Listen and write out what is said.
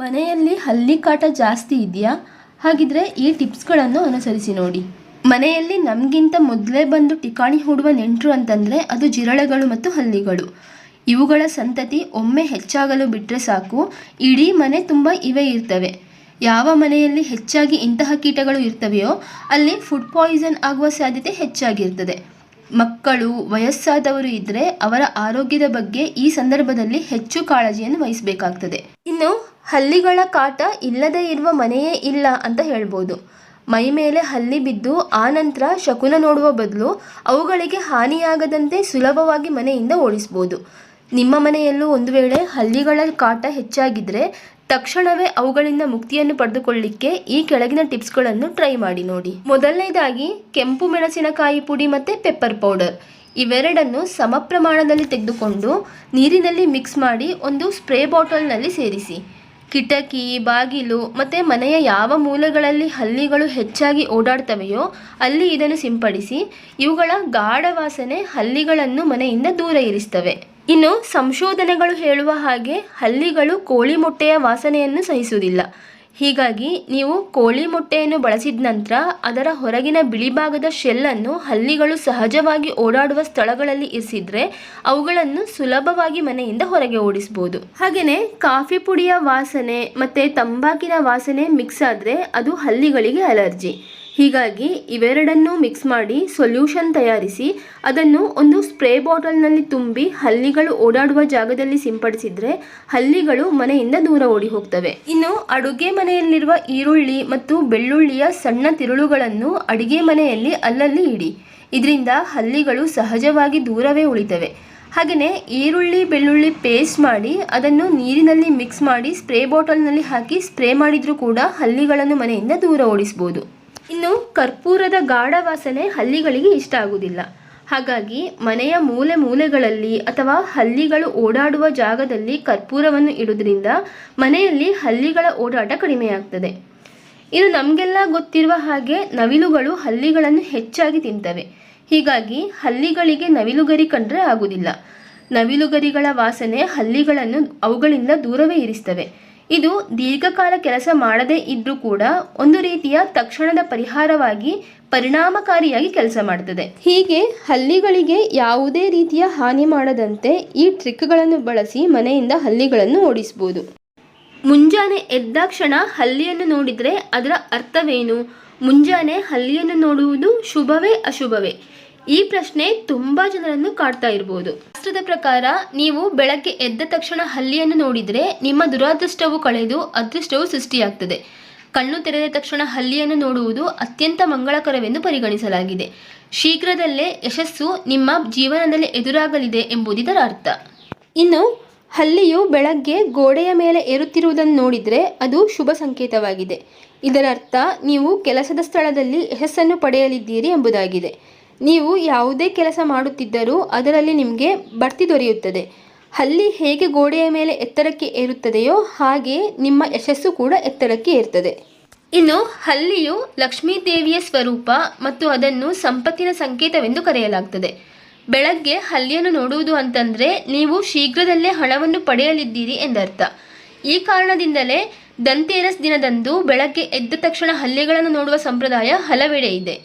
ಮನೆಯಲ್ಲಿ ಹಲ್ಲಿ ಕಾಟ ಜಾಸ್ತಿ ಇದೆಯಾ? ಹಾಗಿದ್ರೆ ಈ ಟಿಪ್ಸ್ಗಳನ್ನು ಅನುಸರಿಸಿ ನೋಡಿ. ಮನೆಯಲ್ಲಿ ನಮಗಿಂತ ಮೊದಲೇ ಬಂದು ಟಿಕಾಣಿ ಹೂಡುವ ನೆಂಟರು ಅಂತಂದರೆ ಅದು ಜಿರಳೆಗಳು ಮತ್ತು ಹಲ್ಲಿಗಳು. ಇವುಗಳ ಸಂತತಿ ಒಮ್ಮೆ ಹೆಚ್ಚಾಗಲು ಬಿಟ್ಟರೆ ಸಾಕು, ಇಡೀ ಮನೆ ತುಂಬ ಇವೇ ಇರ್ತವೆ. ಯಾವ ಮನೆಯಲ್ಲಿ ಹೆಚ್ಚಾಗಿ ಇಂತಹ ಕೀಟಗಳು ಇರ್ತವೆಯೋ, ಅಲ್ಲಿ ಫುಡ್ ಪಾಯ್ಸನ್ ಆಗುವ ಸಾಧ್ಯತೆ ಹೆಚ್ಚಾಗಿರ್ತದೆ. ಮಕ್ಕಳು, ವಯಸ್ಸಾದವರು ಇದ್ದರೆ ಅವರ ಆರೋಗ್ಯದ ಬಗ್ಗೆ ಈ ಸಂದರ್ಭದಲ್ಲಿ ಹೆಚ್ಚು ಕಾಳಜಿಯನ್ನು ವಹಿಸಬೇಕಾಗ್ತದೆ. ಇನ್ನು ಹಲ್ಲಿಗಳ ಕಾಟ ಇಲ್ಲದೇ ಇರುವ ಮನೆಯೇ ಇಲ್ಲ ಅಂತ ಹೇಳ್ಬೋದು. ಮೈ ಮೇಲೆ ಹಲ್ಲಿ ಬಿದ್ದು ಆನಂತರ ಶಕುನ ನೋಡುವ ಬದಲು ಅವುಗಳಿಗೆ ಹಾನಿಯಾಗದಂತೆ ಸುಲಭವಾಗಿ ಮನೆಯಿಂದ ಓಡಿಸ್ಬೋದು. ನಿಮ್ಮ ಮನೆಯಲ್ಲೂ ಒಂದು ವೇಳೆ ಹಲ್ಲಿಗಳ ಕಾಟ ಹೆಚ್ಚಾಗಿದ್ದರೆ ತಕ್ಷಣವೇ ಅವುಗಳಿಂದ ಮುಕ್ತಿಯನ್ನು ಪಡೆದುಕೊಳ್ಳಿಕ್ಕೆ ಈ ಕೆಳಗಿನ ಟಿಪ್ಸ್ಗಳನ್ನು ಟ್ರೈ ಮಾಡಿ ನೋಡಿ. ಮೊದಲನೇದಾಗಿ ಕೆಂಪು ಮೆಣಸಿನಕಾಯಿ ಪುಡಿ ಮತ್ತು ಪೆಪ್ಪರ್ ಪೌಡರ್. ಇವೆರಡನ್ನು ಸಮ ಪ್ರಮಾಣದಲ್ಲಿ ತೆಗೆದುಕೊಂಡು ನೀರಿನಲ್ಲಿ ಮಿಕ್ಸ್ ಮಾಡಿ ಒಂದು ಸ್ಪ್ರೇ ಬಾಟಲ್ನಲ್ಲಿ ಸೇರಿಸಿ. ಕಿಟಕಿ, ಬಾಗಿಲು ಮತ್ತು ಮನೆಯ ಯಾವ ಮೂಲೆಗಳಲ್ಲಿ ಹಲ್ಲಿಗಳು ಹೆಚ್ಚಾಗಿ ಓಡಾಡ್ತವೆಯೋ ಅಲ್ಲಿ ಇದನ್ನು ಸಿಂಪಡಿಸಿ ಇವುಗಳ ಗಾಢ ವಾಸನೆ ಹಲ್ಲಿಗಳನ್ನು ಮನೆಯಿಂದ ದೂರ ಇರಿಸ್ತವೆ. ಇನ್ನು ಸಂಶೋಧನೆಗಳು ಹೇಳುವ ಹಾಗೆ ಹಲ್ಲಿಗಳು ಕೋಳಿ ಮೊಟ್ಟೆಯ ವಾಸನೆಯನ್ನು ಸಹಿಸುವುದಿಲ್ಲ. ಹೀಗಾಗಿ ನೀವು ಕೋಳಿ ಮೊಟ್ಟೆಯನ್ನು ಬಳಸಿದ ನಂತರ ಅದರ ಹೊರಗಿನ ಬಿಳಿ ಭಾಗದ ಶೆಲ್ಲನ್ನು ಹಲ್ಲಿಗಳು ಸಹಜವಾಗಿ ಓಡಾಡುವ ಸ್ಥಳಗಳಲ್ಲಿ ಇರಿಸಿದ್ರೆ ಅವುಗಳನ್ನು ಸುಲಭವಾಗಿ ಮನೆಯಿಂದ ಹೊರಗೆ ಓಡಿಸ್ಬೋದು. ಹಾಗೆಯೇ ಕಾಫಿ ಪುಡಿಯ ವಾಸನೆ ಮತ್ತು ತಂಬಾಕಿನ ವಾಸನೆ ಮಿಕ್ಸ್ ಆದರೆ ಅದು ಹಲ್ಲಿಗಳಿಗೆ ಅಲರ್ಜಿ ಹೀಗಾಗಿ ಇವೆರಡನ್ನೂ ಮಿಕ್ಸ್ ಮಾಡಿ ಸೊಲ್ಯೂಷನ್ ತಯಾರಿಸಿ ಅದನ್ನು ಒಂದು ಸ್ಪ್ರೇ ಬಾಟಲ್ನಲ್ಲಿ ತುಂಬಿ ಹಲ್ಲಿಗಳು ಓಡಾಡುವ ಜಾಗದಲ್ಲಿ ಸಿಂಪಡಿಸಿದರೆ ಹಲ್ಲಿಗಳು ಮನೆಯಿಂದ ದೂರ ಓಡಿ ಹೋಗ್ತವೆ. ಇನ್ನು ಅಡುಗೆ ಮನೆಯಲ್ಲಿರುವ ಈರುಳ್ಳಿ ಮತ್ತು ಬೆಳ್ಳುಳ್ಳಿಯ ಸಣ್ಣ ತಿರುಳುಗಳನ್ನು ಅಡುಗೆ ಮನೆಯಲ್ಲಿ ಅಲ್ಲಲ್ಲಿ ಇಡಿ. ಇದರಿಂದ ಹಲ್ಲಿಗಳು ಸಹಜವಾಗಿ ದೂರವೇ ಉಳಿತವೆ. ಹಾಗೆಯೇ ಈರುಳ್ಳಿ, ಬೆಳ್ಳುಳ್ಳಿ ಪೇಸ್ಟ್ ಮಾಡಿ ಅದನ್ನು ನೀರಿನಲ್ಲಿ ಮಿಕ್ಸ್ ಮಾಡಿ ಸ್ಪ್ರೇ ಬಾಟಲ್ನಲ್ಲಿ ಹಾಕಿ ಸ್ಪ್ರೇ ಮಾಡಿದರೂ ಕೂಡ ಹಲ್ಲಿಗಳನ್ನು ಮನೆಯಿಂದ ದೂರ ಓಡಿಸ್ಬೋದು. ಇನ್ನು ಕರ್ಪೂರದ ಗಾಢ ವಾಸನೆ ಹಲ್ಲಿಗಳಿಗೆ ಇಷ್ಟ ಆಗುವುದಿಲ್ಲ. ಹಾಗಾಗಿ ಮನೆಯ ಮೂಲೆ ಮೂಲೆಗಳಲ್ಲಿ ಅಥವಾ ಹಲ್ಲಿಗಳು ಓಡಾಡುವ ಜಾಗದಲ್ಲಿ ಕರ್ಪೂರವನ್ನು ಇಡುವುದರಿಂದ ಮನೆಯಲ್ಲಿ ಹಲ್ಲಿಗಳ ಓಡಾಟ ಕಡಿಮೆಯಾಗ್ತದೆ. ಇದು ನಮಗೆಲ್ಲ ಗೊತ್ತಿರುವ ಹಾಗೆ ನವಿಲುಗಳು ಹಲ್ಲಿಗಳನ್ನು ಹೆಚ್ಚಾಗಿ ತಿಂತವೆ. ಹೀಗಾಗಿ ಹಲ್ಲಿಗಳಿಗೆ ನವಿಲುಗರಿ ಕಂಡ್ರೆ ಆಗುವುದಿಲ್ಲ. ನವಿಲುಗರಿಗಳ ವಾಸನೆ ಹಲ್ಲಿಗಳನ್ನು ಅವುಗಳಿಂದ ದೂರವೇ ಇರಿಸ್ತವೆ. ಇದು ದೀರ್ಘಕಾಲ ಕೆಲಸ ಮಾಡದೇ ಇದ್ರೂ ಕೂಡ ಒಂದು ರೀತಿಯ ತಕ್ಷಣದ ಪರಿಹಾರವಾಗಿ ಪರಿಣಾಮಕಾರಿಯಾಗಿ ಕೆಲಸ ಮಾಡ್ತದೆ. ಹೀಗೆ ಹಲ್ಲಿಗಳಿಗೆ ಯಾವುದೇ ರೀತಿಯ ಹಾನಿ ಮಾಡದಂತೆ ಈ ಟ್ರಿಕ್ಗಳನ್ನು ಬಳಸಿ ಮನೆಯಿಂದ ಹಲ್ಲಿಗಳನ್ನು ಓಡಿಸಬಹುದು ಮುಂಜಾನೆ ಎದ್ದಾಕ್ಷಣ ಹಲ್ಲಿಯನ್ನು ನೋಡಿದರೆ ಅದರ ಅರ್ಥವೇನು? ಮುಂಜಾನೆ ಹಲ್ಲಿಯನ್ನು ನೋಡುವುದು ಶುಭವೇ ಅಶುಭವೇ? ಈ ಪ್ರಶ್ನೆ ತುಂಬಾ ಜನರನ್ನು ಕಾಡ್ತಾ ಇರಬಹುದು ಶಾಸ್ತ್ರದ ಪ್ರಕಾರ ನೀವು ಬೆಳಗ್ಗೆ ಎದ್ದ ತಕ್ಷಣ ಹಲ್ಲಿಯನ್ನು ನೋಡಿದರೆ ನಿಮ್ಮ ದುರಾದೃಷ್ಟವು ಕಳೆದು ಅದೃಷ್ಟವು ಸೃಷ್ಟಿಯಾಗ್ತದೆ. ಕಣ್ಣು ತೆರೆದ ತಕ್ಷಣ ಹಲ್ಲಿಯನ್ನು ನೋಡುವುದು ಅತ್ಯಂತ ಮಂಗಳಕರವೆಂದು ಪರಿಗಣಿಸಲಾಗಿದೆ. ಶೀಘ್ರದಲ್ಲೇ ಯಶಸ್ಸು ನಿಮ್ಮ ಜೀವನದಲ್ಲಿ ಎದುರಾಗಲಿದೆ ಎಂಬುದಿದರ ಅರ್ಥ. ಇನ್ನು, ಹಲ್ಲಿಯು ಬೆಳಗ್ಗೆ ಗೋಡೆಯ ಮೇಲೆ ಏರುತ್ತಿರುವುದನ್ನು ನೋಡಿದರೆ ಅದು ಶುಭ ಸಂಕೇತವಾಗಿದೆ. ಇದರರ್ಥ, ನೀವು ಕೆಲಸದ ಸ್ಥಳದಲ್ಲಿ ಯಶಸ್ಸನ್ನು ಪಡೆಯಲಿದ್ದೀರಿ ಎಂಬುದಾಗಿದೆ. ನೀವು ಯಾವುದೇ ಕೆಲಸ ಮಾಡುತ್ತಿದ್ದರೂ ಅದರಲ್ಲಿ ನಿಮಗೆ ಬಡ್ತಿ ದೊರೆಯುತ್ತದೆ. ಹಲ್ಲಿ ಹೇಗೆ ಗೋಡೆಯ ಮೇಲೆ ಎತ್ತರಕ್ಕೆ ಏರುತ್ತದೆಯೋ ಹಾಗೆ ನಿಮ್ಮ ಯಶಸ್ಸು ಕೂಡ ಎತ್ತರಕ್ಕೆ ಏರ್ತದೆ. ಇನ್ನು ಹಲ್ಲಿಯು ಲಕ್ಷ್ಮೀ ದೇವಿಯ ಸ್ವರೂಪ ಮತ್ತು ಅದನ್ನು ಸಂಪತ್ತಿನ ಸಂಕೇತವೆಂದು ಕರೆಯಲಾಗ್ತದೆ. ಬೆಳಗ್ಗೆ ಹಲ್ಲಿಯನ್ನು ನೋಡುವುದು ಅಂತಂದರೆ ನೀವು ಶೀಘ್ರದಲ್ಲೇ ಹಣವನ್ನು ಪಡೆಯಲಿದ್ದೀರಿ ಎಂದರ್ಥ. ಈ ಕಾರಣದಿಂದಲೇ ದಂತೇರಸ್ ದಿನದಂದು ಬೆಳಗ್ಗೆ ಎದ್ದ ತಕ್ಷಣ ಹಲ್ಲಿಗಳನ್ನು ನೋಡುವ ಸಂಪ್ರದಾಯ ಹಲವೆಡೆ ಇದೆ.